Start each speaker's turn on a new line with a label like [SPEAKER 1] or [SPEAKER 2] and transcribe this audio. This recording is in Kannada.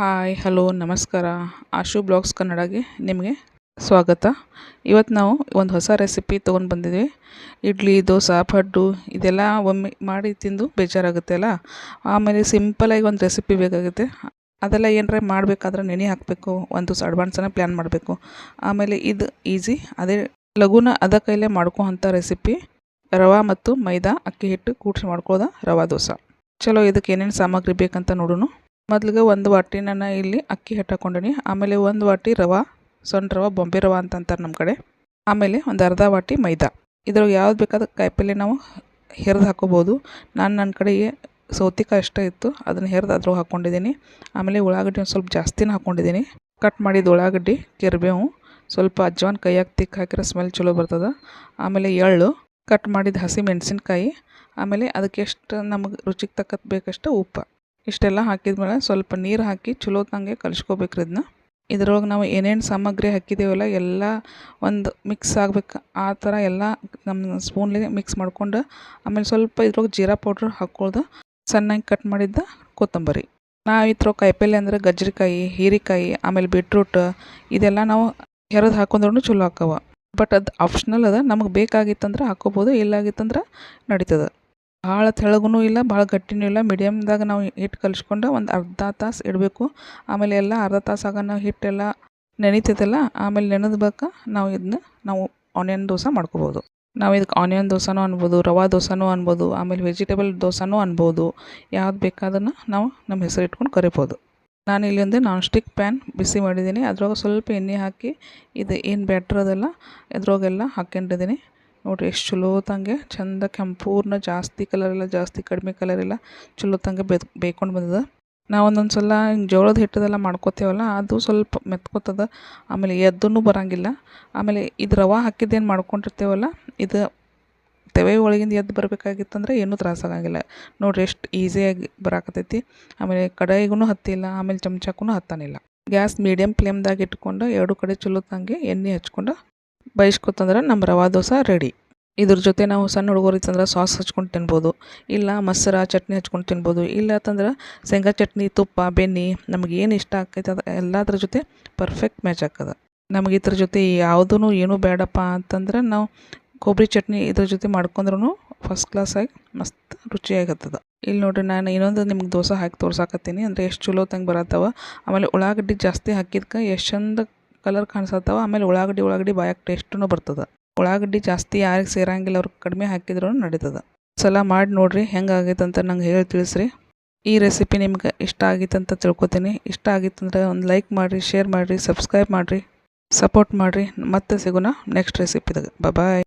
[SPEAKER 1] ಹಾಯ್, ಹಲೋ, ನಮಸ್ಕಾರ. ಆಶು ಬ್ಲಾಗ್ಸ್ ಕನ್ನಡಗೆ ನಿಮಗೆ ಸ್ವಾಗತ. ಇವತ್ತು ನಾವು ಒಂದು ಹೊಸ ರೆಸಿಪಿ ತೊಗೊಂಡು ಬಂದಿದ್ವಿ. ಇಡ್ಲಿ, ದೋಸೆ, ಪಡ್ಡು ಇದೆಲ್ಲ ಒಮ್ಮೆ ಮಾಡಿ ತಿಂದು ಬೇಜಾರಾಗುತ್ತೆ ಅಲ್ಲ? ಆಮೇಲೆ ಸಿಂಪಲಾಗಿ ಒಂದು ರೆಸಿಪಿ ಬೇಕಾಗುತ್ತೆ. ಅದೆಲ್ಲ ಏನರ ಮಾಡಬೇಕಾದ್ರೆ ನೆನೆ ಹಾಕಬೇಕು. ಒಂದು ದಿವಸ ಅಡ್ವಾನ್ಸನ್ನು ಪ್ಲ್ಯಾನ್ ಮಾಡಬೇಕು. ಆಮೇಲೆ ಇದು ಈಸಿ. ಅದೇ ಲಘುನ ಅದ ಕೈಲೇ ಮಾಡ್ಕೋ ರೆಸಿಪಿ. ರವೆ ಮತ್ತು ಮೈದಾ, ಅಕ್ಕಿ ಹಿಟ್ಟು ಕೂಡಿಸಿ ಮಾಡ್ಕೋದ ರವೆ ದೋಸೆ. ಚಲೋ ಇದಕ್ಕೆ ಏನೇನು ಸಾಮಗ್ರಿ ಬೇಕಂತ ನೋಡೋಣ ಮೊದ್ಲಿಗೆ ಒಂದು ವಾಟಿ ನಾನು ಇಲ್ಲಿ ಅಕ್ಕಿ ಹಿಟ್ಟು ಹಾಕೊಂಡೀನಿ ಆಮೇಲೆ ಒಂದು ವಾಟಿ ರವೆ ಸಣ್ಣ ರವೆ, ಬೊಂಬೆ ರವೆ ಅಂತ ಅಂತಾರೆ ನಮ್ಮ ಕಡೆ. ಆಮೇಲೆ ಒಂದು ಅರ್ಧ ವಾಟಿ ಮೈದಾ. ಇದ್ರಾಗ ಯಾವ್ದು ಬೇಕಾದ ಕಾಯಿಪಲ್ಲೆ ನಾವು ಹೆರ್ದು ಹಾಕೋಬೋದು. ನಾನು ನನ್ನ ಕಡೆಗೆ ಸೌತೆಕಾಯಿ ಇಷ್ಟ ಇತ್ತು, ಅದನ್ನು ಹೆರ್ದು ಅದ್ರಾಗ ಹಾಕ್ಕೊಂಡಿದ್ದೀನಿ ಆಮೇಲೆ ಉಳ್ಳಾಗಡ್ಡಿ ಒಂದು ಸ್ವಲ್ಪ ಜಾಸ್ತಿನ ಹಾಕ್ಕೊಂಡಿದ್ದೀನಿ ಕಟ್ ಮಾಡಿದ ಉಳ್ಳಾಗಡ್ಡಿ, ಕೆರ್ಬೇವು, ಸ್ವಲ್ಪ ಅಜ್ವಾನ್ ಕೈಯಾಗಿ ತಿಕ್ಕ ಹಾಕಿರೋ ಸ್ಮೆಲ್ ಚಲೋ ಬರ್ತದೆ. ಆಮೇಲೆ ಎಳ್ಳು, ಕಟ್ ಮಾಡಿದ ಹಸಿ ಮೆಣಸಿನ್ಕಾಯಿ, ಆಮೇಲೆ ಅದಕ್ಕೆ ಎಷ್ಟು ನಮಗೆ ರುಚಿಗೆ ತಕ್ಕದ್ದು ಬೇಕಷ್ಟು ಉಪ್ಪು. ಇಷ್ಟೆಲ್ಲ ಹಾಕಿದ್ಮೇಲೆ ಸ್ವಲ್ಪ ನೀರು ಹಾಕಿ ಚಲೋತ್ತಂಗೆ ತಂಗೆ ಕಲಿಸ್ಕೋಬೇಕ್ರಿ ಇದನ್ನ. ಇದ್ರೊಳಗೆ ನಾವು ಏನೇನು ಸಾಮಗ್ರಿ ಹಾಕಿದ್ದೇವಲ್ಲ, ಎಲ್ಲ ಒಂದು ಮಿಕ್ಸ್ ಆಗ್ಬೇಕು. ಆ ಥರ ಎಲ್ಲ ನಮ್ಮ ಸ್ಪೂನ್ಲಿ ಮಿಕ್ಸ್ ಮಾಡ್ಕೊಂಡು, ಆಮೇಲೆ ಸ್ವಲ್ಪ ಇದ್ರೊಳಗೆ ಜೀರಾ ಪೌಡ್ರ್ ಹಾಕ್ಕೊಳ್ದು, ಸಣ್ಣಗೆ ಕಟ್ ಮಾಡಿದ್ದ ಕೊತ್ತಂಬರಿ. ನಾವು ಇತ್ರ ಕಾಯಿಪಲ್ಲೆ ಅಂದರೆ ಗಜ್ಜರಿಕಾಯಿ, ಹೀರಿಕಾಯಿ, ಆಮೇಲೆ ಬೀಟ್ರೂಟ್ ಇದೆಲ್ಲ ನಾವು ಹೆರದು ಹಾಕೊಂಡ್ರೂ ಚಲೋ ಹಾಕವ ಬಟ್ ಅದು ಆಪ್ಷನಲ್ ಅದ, ನಮಗೆ ಬೇಕಾಗಿತ್ತಂದ್ರೆ ಹಾಕೋಬೋದು, ಇಲ್ಲಾಗಿತ್ತಂದ್ರೆ ನಡೀತದೆ. ಭಾಳ ತೆಳಗೂ ಇಲ್ಲ, ಭಾಳ ಗಟ್ಟಿನೂ ಇಲ್ಲ. ಮೀಡಿಯಮ್ದಾಗ ನಾವು ಹಿಟ್ಟು ಕಲಿಸ್ಕೊಂಡು ಒಂದು ಅರ್ಧ ತಾಸು ಇಡಬೇಕು. ಆಮೇಲೆ ಎಲ್ಲ ಅರ್ಧ ತಾಸು ನಾವು ಹಿಟ್ಟೆಲ್ಲ ನೆನಿತೈತಲ್ಲ, ಆಮೇಲೆ ನೆನೆದ ಬಳಿಕ ನಾವು ಇದನ್ನ ನಾವು ಆನಿಯನ್ ದೋಸೆ ಮಾಡ್ಕೋಬೋದು. ನಾವು ಇದಕ್ಕೆ ಆನಿಯನ್ ದೋಸೆನೂ ಅನ್ಬೋದು, ರವಾ ದೋಸೆನೂ ಅನ್ಬೋದು, ಆಮೇಲೆ ವೆಜಿಟೇಬಲ್ ದೋಸೆನೂ ಅನ್ಬೋದು. ಯಾವ್ದು ಬೇಕಾದನ್ನು ನಾವು ನಮ್ಮ ಹೆಸರು ಇಟ್ಕೊಂಡು ಕರಿಬೋದು. ನಾನು ಇಲ್ಲಿ ಒಂದು ನಾನ್ ಸ್ಟಿಕ್ ಪ್ಯಾನ್ ಬಿಸಿ ಮಾಡಿದ್ದೀನಿ ಅದ್ರೊಳಗೆ ಸ್ವಲ್ಪ ಎಣ್ಣೆ ಹಾಕಿ, ಇದು ಏನು ಬ್ಯಾಟ್ರ್ ಅದಲ್ಲ, ಅದ್ರೊಳಗೆಲ್ಲ ಹಾಕ್ಕೊಂಡಿದ್ದೀನಿ ನೋಡಿರಿ, ಎಷ್ಟು ಚಲೋತಂಗೆ ಚಂದ ಕೆಂಪೂರ್ನ ಜಾಸ್ತಿ ಕಲರ್ ಇಲ್ಲ, ಜಾಸ್ತಿ ಕಡಿಮೆ ಕಲರ್ ಇಲ್ಲ. ಚಲೋತಂಗೆ ಬೆದ್, ಬೇಯ್ಕೊಂಡು ಬಂದದ. ನಾವು ಒಂದೊಂದು ಸಲ ಹಿಂಗೆ ಜೋಳದ ಹಿಟ್ಟದೆಲ್ಲ ಮಾಡ್ಕೋತೇವಲ್ಲ, ಅದು ಸ್ವಲ್ಪ ಮೆತ್ಕೋತದ. ಆಮೇಲೆ ಎದ್ದೂ ಬರೋಂಗಿಲ್ಲ. ಆಮೇಲೆ ಇದು ರವೆ ಹಾಕಿದ್ದೇನು ಮಾಡ್ಕೊಂಡಿರ್ತೇವಲ್ಲ, ಇದು ತೆವೆ ಒಳಗಿಂದ ಎದ್ದು ಬರಬೇಕಾಗಿತ್ತಂದ್ರೆ ಏನೂ ತ್ರಾಸಾಗಂಗಿಲ್ಲ ನೋಡಿರಿ, ಎಷ್ಟು ಈಸಿಯಾಗಿ ಬರಾಕತ್ತೈತಿ. ಆಮೇಲೆ ಕಡಾಯಿಗೂ ಹತ್ತಿಲ್ಲ, ಆಮೇಲೆ ಚಮಚಕ್ಕೂ ಹತ್ತಾನಿಲ್ಲ. ಗ್ಯಾಸ್ ಮೀಡಿಯಮ್ ಫ್ಲೇಮ್ದಾಗ ಇಟ್ಕೊಂಡು ಎರಡು ಕಡೆ ಚಲೋತ್ತಂಗೆ ಎಣ್ಣೆ ಹಚ್ಕೊಂಡು ಬೈಸ್ಕೊತಂದ್ರೆ ನಮ್ಮ ರವಾ ದೋಸೆ ರೆಡಿ ಇದ್ರ ಜೊತೆ ನಾವು ಸಣ್ಣ ಹುಡುಗರು ಇತ್ತಂದ್ರೆ ಸಾಸ್ ಹಚ್ಕೊಂಡು ತಿನ್ಬೋದು, ಇಲ್ಲ ಮೊಸರ, ಚಟ್ನಿ ಹಚ್ಕೊಂಡು ತಿನ್ಬೋದು, ಇಲ್ಲ ಅಂತಂದ್ರೆ ಶೇಂಗಾ ಚಟ್ನಿ, ತುಪ್ಪ ಬೆನ್ನಿ ನಮ್ಗೆ ಏನು ಇಷ್ಟ ಆಕೈತೆ ಅದು ಎಲ್ಲದ್ರ ಜೊತೆ ಪರ್ಫೆಕ್ಟ್ ಮ್ಯಾಚ್ ಆಗ್ತದೆ ನಮಗೆ ಇದ್ರ ಜೊತೆ ಯಾವುದೂ ಏನೂ ಬೇಡಪ್ಪ ಅಂತಂದ್ರೆ ನಾವು ಕೊಬ್ಬರಿ ಚಟ್ನಿ ಇದ್ರ ಜೊತೆ ಮಾಡ್ಕೊಂಡ್ರೂ ಫಸ್ಟ್ ಕ್ಲಾಸಾಗಿ ಮಸ್ತ್ ರುಚಿಯಾಗತ್ತದ. ಇಲ್ಲಿ ನೋಡಿರಿ ನಾನು ಇನ್ನೊಂದು ನಿಮ್ಗೆ ದೋಸೆ ಹಾಕಿ ತೋರ್ಸಾಕತ್ತೀನಿ, ಅಂದರೆ ಎಷ್ಟು ಚಲೋ ತಂಗೆ ಬರತ್ತವ. ಆಮೇಲೆ ಉಳ್ಳಾಗಡ್ಡಿ ಜಾಸ್ತಿ ಹಾಕಿದ್ಕೆ ಎಷ್ಟು ಚಂದ ಕಲರ್ ಕಾಣಿಸತ್ತವ. ಆಮೇಲೆ ಉಳ್ಳಾಗಡ್ಡಿ ಉಳ್ಳಾಗಡ್ಡಿ ಬಾಯಾಗ ಟೇಸ್ಟೂ ಬರ್ತದೆ. ಉಳ್ಳಾಗಡ್ಡಿ ಜಾಸ್ತಿ ಯಾರಿಗೆ ಸೇರಂಗಿಲ್ಲ ಅವ್ರಿಗೆ ಕಡಿಮೆ ಹಾಕಿದ್ರೂ ನಡೀತದೆ. ಸಲ ಮಾಡಿ ನೋಡಿರಿ ಹೆಂಗೆ ಅಂತ ನಂಗೆ ಹೇಳಿ ತಿಳಿಸ್ರಿ. ಈ ರೆಸಿಪಿ ನಿಮ್ಗೆ ಇಷ್ಟ ಆಗಿತ್ತು ಅಂತ ತಿಳ್ಕೊತೀನಿ. ಇಷ್ಟ ಆಗಿತ್ತಂದ್ರೆ ಒಂದು ಲೈಕ್ ಮಾಡಿರಿ ಶೇರ್ ಮಾಡಿರಿ ಸಬ್ಸ್ಕ್ರೈಬ್ ಮಾಡಿರಿ ಸಪೋರ್ಟ್ ಮಾಡಿರಿ. ಮತ್ತೆ ಸಿಗೋಣ ನೆಕ್ಸ್ಟ್ ರೆಸಿಪಿದಾಗ ಬಾಯ್